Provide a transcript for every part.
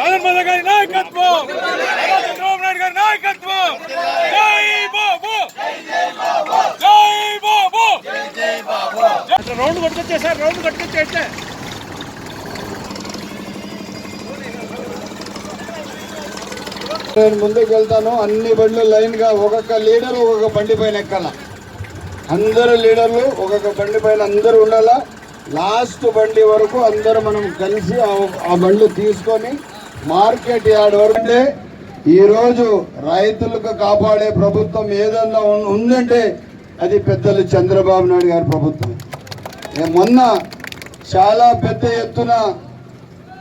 జగన్మోహన్ గారి నాయకత్వం! చంద్రబాబు నాయుడు గారి నాయకత్వం! జై బాబు! జై బాబు! రౌండ్ కొట్టుకొచ్చేసారు రౌండ్ కొట్టుకొచ్చేస్తే నేను ముందుకు వెళ్తాను. అన్ని బండ్లు లైన్గా ఒక్కొక్క లీడర్ ఒక్కొక్క బండి పైన ఎక్కాల. అందరు లీడర్లు ఒక్కొక్క బండి పైన అందరూ ఉండాలా. లాస్ట్ బండి వరకు అందరూ మనం కలిసి ఆ బండ్లు తీసుకొని మార్కెట్ యార్డ్ వరకు ఈరోజు రైతులకు కాపాడే ప్రభుత్వం ఏదన్నా ఉందంటే అది పెద్దలు చంద్రబాబు నాయుడు గారి ప్రభుత్వం. మొన్న చాలా పెద్ద ఎత్తున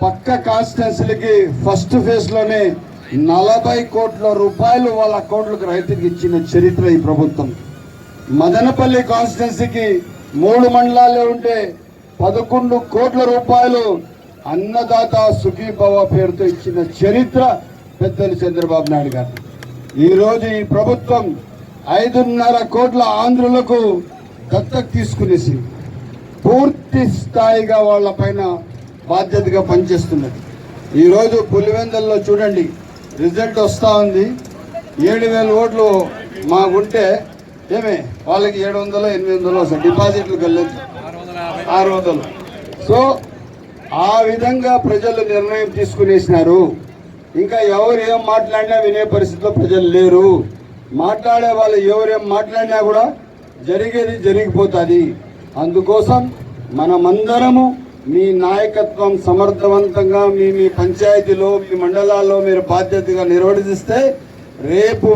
పక్క కాన్స్టిట్యున్సీలకి ఫస్ట్ ఫేజ్లోనే నలభై కోట్ల రూపాయలు వాళ్ళ అకౌంట్లకు రైతుకి ఇచ్చిన చరిత్ర ఈ ప్రభుత్వం. మదనపల్లి కాన్స్టిట్యున్సీకి మూడు మండలాలే ఉంటే పదకొండు కోట్ల రూపాయలు అన్నదాత సుఖీభవ పేరుతో ఇచ్చిన చరిత్ర పెద్దలు చంద్రబాబు నాయుడు గారు. ఈరోజు ఈ ప్రభుత్వం ఐదున్నర కోట్ల ఆంధ్రులకు దత్తత తీసుకునేసి పూర్తి స్థాయిగా వాళ్ళ పైన బాధ్యతగా పనిచేస్తున్నది. ఈరోజు పులివెందల్లో చూడండి రిజల్ట్ వస్తూ ఉంది. ఏడు వేల ఓట్లు మాకుంటే ఏమే వాళ్ళకి ఏడు వందలు ఎనిమిది వందలు వస్తాయి. డిపాజిట్లు కలిసి ఆరు వందలు. సో ఆ విధంగా ప్రజలు నిర్ణయం తీసుకునేసినారు. ఇంకా ఎవరు ఏం మాట్లాడినా వినే పరిస్థితిలో ప్రజలు లేరు. మాట్లాడే వాళ్ళు ఎవరేం మాట్లాడినా కూడా జరిగేది జరిగిపోతుంది. అందుకోసం మనమందరము మీ నాయకత్వం సమర్థవంతంగా మీ మీ పంచాయతీలో మీ మండలాల్లో మీరు బాధ్యతగా నిర్వర్తిస్తే రేపు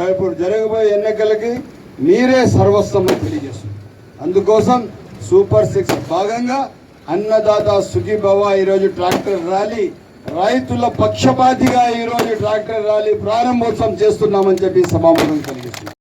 రేపు జరగబోయే ఎన్నికలకి మీరే సర్వస్వం తెలియజేస్తుంది. అందుకోసం సూపర్ సిక్స్ భాగంగా అన్నదాత సుఖీభవ ఈరోజు ట్రాక్టర్ ర్యాలీ. రైతుల పక్షపాతిగా ఈరోజు ట్రాక్టర్ ర్యాలీ ప్రారంభోత్సవం చేస్తున్నామని చెప్పి సభాముఖం కలిగిస్తుంది